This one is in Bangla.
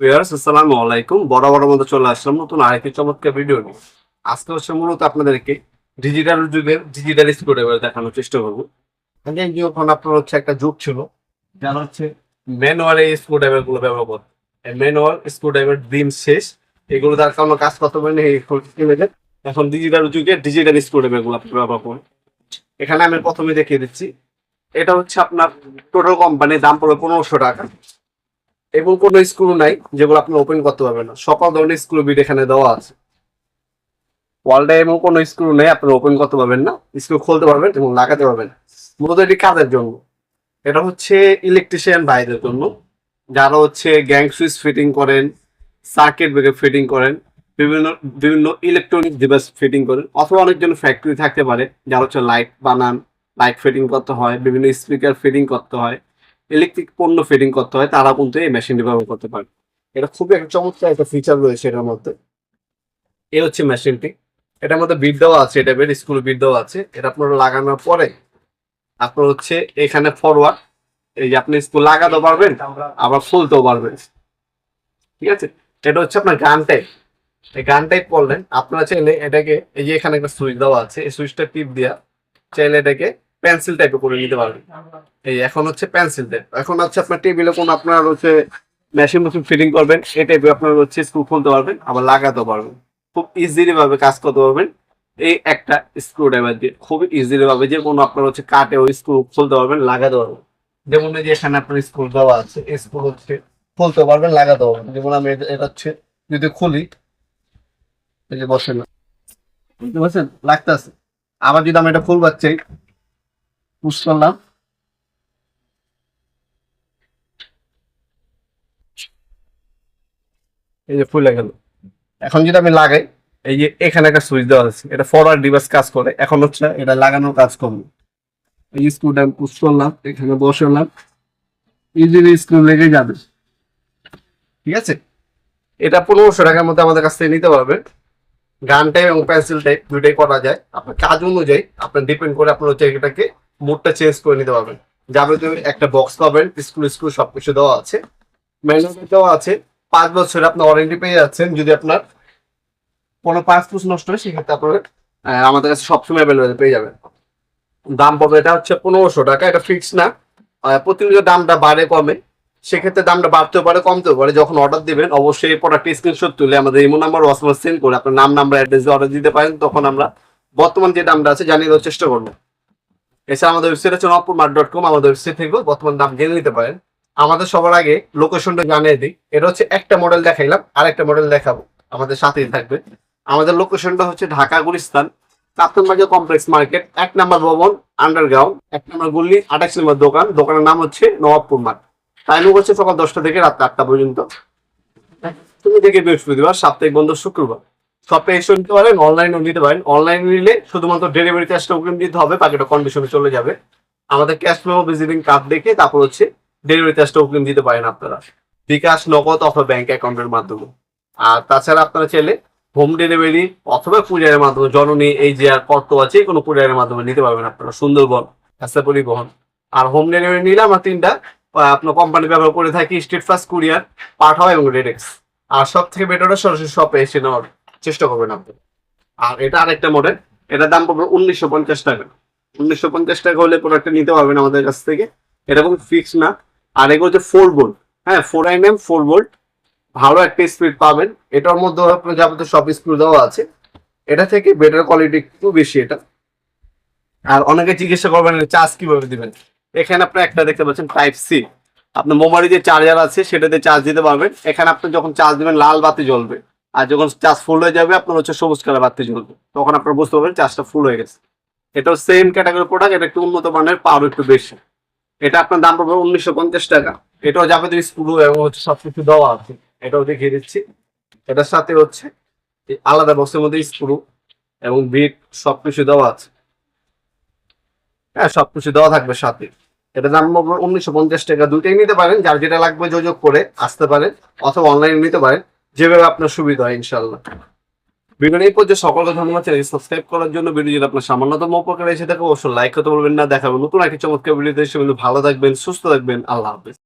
ভিউয়ার্স, আসসালামু আলাইকুম। বড় মতো চলে আসলাম নতুন আরেকটি চমৎকার ভিডিও নিয়ে। আজকে হচ্ছে মূলত আপনাদেরকে ডিজিটাল যুগের ডিজিটাল স্ক্রুড্রাইভার দেখানোর চেষ্টা করব। আগে যখন আপনার হচ্ছে একটা যুগ ছিল, যারা হচ্ছে ম্যানুয়াল এই স্ক্রুড্রাইভারগুলো ব্যবহার করত। ম্যানুয়াল স্ক্রুড্রাইভার দিন শেষ। এগুলো তার কোনো কাজ করতে পারেনি এখন ডিজিটাল যুগে ডিজিটাল স্ক্রুড্রাইভারগুলো আপনি ব্যবহার করুন। এখানে আমি প্রথমে দেখিয়ে দিচ্ছি। এটা হচ্ছে আপনার টোটাল কোম্পানির দাম পড়বে পনেরোশো টাকা। এবং কোনো স্ক্রু নাই যেগুলো আপনি ওপেন করতে পারবেন না। সকল ধরনের স্ক্রু বিট এখানে দেওয়া আছে। ওয়ালটা এবং কোনো স্ক্রু নেই আপনি ওপেন করতে পারবেন না। স্ক্রু খুলতে পারবেন এবং লাগাতে পারবেন। মূলত এটি কাজের জন্য। এটা হচ্ছে ইলেকট্রিশিয়ান ভাইদের জন্য। যারা হচ্ছে গ্যাং সুইচ ফিটিং করেন সার্কিট ব্রেকার ফিটিং করেন, বিভিন্ন বিভিন্ন ইলেকট্রনিক ডিভাইস ফিটিং করেন, অথবা অনেকজন ফ্যাক্টরি থাকতে পারে, যারা হচ্ছে লাইট বানান লাইট ফিটিং করতে হয়, বিভিন্ন স্পিকার ফিটিং করতে হয়। ইলেকট্রিক পণ্য ফিটিং করতে হয়, তারা কিন্তু এই মেশিনটি ব্যবহার করতে পারে। এটা খুবই একটা চমৎকার একটা ফিচার রয়েছে এটার মধ্যে। এই হচ্ছে মেশিনটি এটার মধ্যে বিট দেওয়া আছে, এটা বের স্কুল বিট দেওয়া আছে। এটা আপনার লাগানোর পরে আপনার হচ্ছে এখানে ফরওয়ার্ড এই যে আপনি স্কুল লাগাতেও পারবেন, আবার ফুলতেও পারবেন। ঠিক আছে? এটা হচ্ছে আপনার গান টাইপ এই গান টাইপ করলেন, আপনারা চাইলে এটাকে, এই যে এখানে একটা সুইচ দেওয়া আছে, এই সুইচটা টিপ দেওয়া চাইলে এটাকে পেন্সিল টাইপে করে নিতে পারবেন। এই এখন হচ্ছে পেন্সিল টাইপ এখন হচ্ছে আপনার টেবিলে কোন আপনার হচ্ছে মেশিন মেশিন ফিটিং করবেন এই টাইপে আপনার হচ্ছে স্ক্রু খুলতে পারবেন, আবার লাগাতে পারবেন। খুব ইজিলি ভাবে কাজ করতে পারবেন। এই একটা স্ক্রু ড্রাইভার দিয়ে খুব ইজিলি ভাবে যে কোনো আপনার হচ্ছে কাটে ওই স্ক্রু খুলতে পারবেন, লাগাতে পারবেন। যেমন যে এখানে আপনার স্ক্রু দেওয়া আছে স্ক্রু হচ্ছে খুলতে পারবেন, লাগাতে পারবেন। যেমন আমি এটা- হচ্ছে যদি খুলি, এই যে বসেন না, বুঝতে পারছেন? লাগতেছে। আবার যদি আমি এটা খুলবার চাই করলাম এই যে ফুলে গেল। এখন যদি আমি লাগাই এই যে এখানে একটা সুইচ দেওয়া আছে এটা ফরওয়ার্ড ডিভাইস কাজ করে এখন হচ্ছে এটা লাগানোর কাজ করবে। এই স্ক্রুটা পুশ করলাম এখানে বসালাম। ইজিলি স্ক্রু লেগে যাবে। ঠিক আছে? এটা পনেরোশো টাকার মধ্যে আমাদের কাছ থেকে নিতে পারবে। গান টাইপ এবং পেন্সিল টাইপ দুইটাই করা যায়। আপনার কাজ অনুযায়ী আপনার ডিপেন্ড করে আপনার হচ্ছে এটাকে মোডটা চেঞ্জ করে নিতে পারবেন। যাবে তুমি একটা বক্স পাবেন স্ক্রু স্ক্রু সবকিছু দেওয়া আছে। ম্যানুয়াল দেওয়া আছে। পাঁচ বছর আপনার ওয়ারেন্টি পেয়ে যাচ্ছেন। যদি আপনার কোনো পাঁচ পুষ নষ্ট হয়, সেক্ষেত্রে আপনার আমাদের কাছে সবসময় অ্যাভেলেবেল পেয়ে যাবেন। দাম পাবে এটা হচ্ছে পনেরোশো টাকা। এটা ফিক্স না। প্রতিনিয়ত দামটা বাড়ে কমে। সেক্ষেত্রে দামটা বাড়তেও পারে, কমতেও পারে। যখন অর্ডার দিবেন, অবশ্যই এই প্রোডাক্ট স্ক্রিনশট তুলে আমাদের ইমো নাম্বার ওয়াটসঅ্যাপ সেন্ড করে আপনার নাম নাম্বার অ্যাড্রেস অর্ডার দিতে পারেন, তখন আমরা বর্তমান যে দামটা আছে, জানিয়ে দেওয়ার চেষ্টা করব। এছাড়া আমাদের ওয়েবসাইট আছে নপুর মার্ট ডট কম আমাদের ওয়েবসাইট থেকেও বর্তমান দাম জেনে নিতে পারেন। আমাদের সবার আগে লোকেশনটা জানিয়ে দিই। এটা হচ্ছে একটা মডেল দেখাইলাম আর একটা মডেল দেখাবো। আমাদের সাথেই থাকবে। আমাদের লোকেশনটা হচ্ছে ঢাকা গুলিস্তান কাপ্তান বাজার কমপ্লেক্স মার্কেট এক নম্বর ভবন আন্ডারগ্রাউন্ড এক নম্বর গুল্লি আঠাশ নম্বর দোকান। দোকানের নাম হচ্ছে নবাবপুর মার্ট টাইমিং হচ্ছে সকাল দশটা থেকে রাত আটটা পর্যন্ত। তুমি থেকে বৃহস্পতিবার, সাপ্তাহিক বন্ধ শুক্রবার। সপ্তাহে এসে নিতে পারেন অনলাইনেও নিতে পারেন। অনলাইন নিলে শুধুমাত্র ডেলিভারি চার্জটা অগ্রিম দিতে হবে, বাকিটা কন্ডিশনে চলে যাবে। আমাদের ক্যাশ মেমো ভিজিটিং কার্ড দেখে তারপর হচ্ছে ডেলিভারি চার্জটা অগ্রিম দিতে পারেন আপনারা। বিকাশ নগদ অথবা ব্যাংক অ্যাকাউন্টের মাধ্যমে। আর তাছাড়া আপনারা চাইলে হোম ডেলিভারি অথবা কুরিয়ারের মাধ্যমে, জননী এই যে আর কর্ত আছে কোনো কুরিয়ারের মাধ্যমে নিতে পারবেন আপনারা। সুন্দরবন রাস্তা পরিবহন আর হোম ডেলিভারি নিলে আমরা তিনটা আপনার কোম্পানি ব্যবহার করে থাকি স্টেট ফার্স্ট কুরিয়ার পাঠাও এবং রেডেক্স আর সব থেকে বেটার সরাসরি শপে এসে নেওয়ার। চেষ্টা করবেন আপনি। আর এটা আরেকটা মডেল এটার দাম পড়বে উনিশশো পঞ্চাশ টাকা। উনিশশো পঞ্চাশ টাকা হলে প্রোডাক্টটা নিতে পারবেন আমাদের কাছ থেকে। এটা কোনো ফিক্স না। আর এগুলো হচ্ছে ফোর বোল্ট হ্যাঁ four I M four bolt ভালো একটা স্পিড পাবেন। এটার মধ্যে আপনার যাবতীয় সব স্ক্রু দেওয়া আছে। এটা থেকে বেটার কোয়ালিটি একটু বেশি এটা। আর অনেকে জিজ্ঞাসা করবেন চার্জ কীভাবে দিবেন? এখানে আপনি একটা দেখতে পাচ্ছেন টাইপ সি আপনার মোবাইলে যে চার্জার আছে, সেটাতে চার্জ দিতে পারবেন। এখানে আপনি যখন চার্জ দিবেন, লাল বাতি জ্বলবে। আর যখন চার্জ ফুল হয়ে যাবে, আপনার হচ্ছে সবুজ কালার বাতি জ্বলবে। তখন আপনার বুঝতে পারবেন চার্জটা ফুল হয়ে গেছে। এটাও সেম ক্যাটাগরি প্রোডাক্ট এটা একটু উন্নত মানের পাওয়ার একটু বেশি। এটা আপনার দাম পড়বে উনিশশো পঞ্চাশ টাকা। এটাও যাবতীয় স্ক্রু এবং হচ্ছে সবকিছু দেওয়া আছে। এটাও দেখিয়ে দিচ্ছি। এটার সাথে হচ্ছে আলাদা বক্সের মধ্যে স্ক্রু এবং বিট সবকিছু দেওয়া আছে। হ্যাঁ সবকিছু দেওয়া থাকবে সাথে। এটা দাম উনিশশো পঞ্চাশ টাকা। দুইটাই নিতে পারেন। যার যেটা লাগবে যোগাযোগ করে আসতে পারেন অথবা অনলাইনে নিতে পারেন। যেভাবে আপনার সুবিধা হয় ইনশাল্লাহ ভিডিও এই পর্যন্ত সকলকে ধন্যবাদ চ্যানেল সাবস্ক্রাইব করার জন্য ভিডিও যদি আপনার সামান্যতম উপকার এসে থাকে, অবশ্যই লাইক করতে বলবেন না। দেখাবেন নতুন একটি চমৎকার ভিডিও ভালো থাকবেন, সুস্থ থাকবেন। আল্লাহ হাফেজ।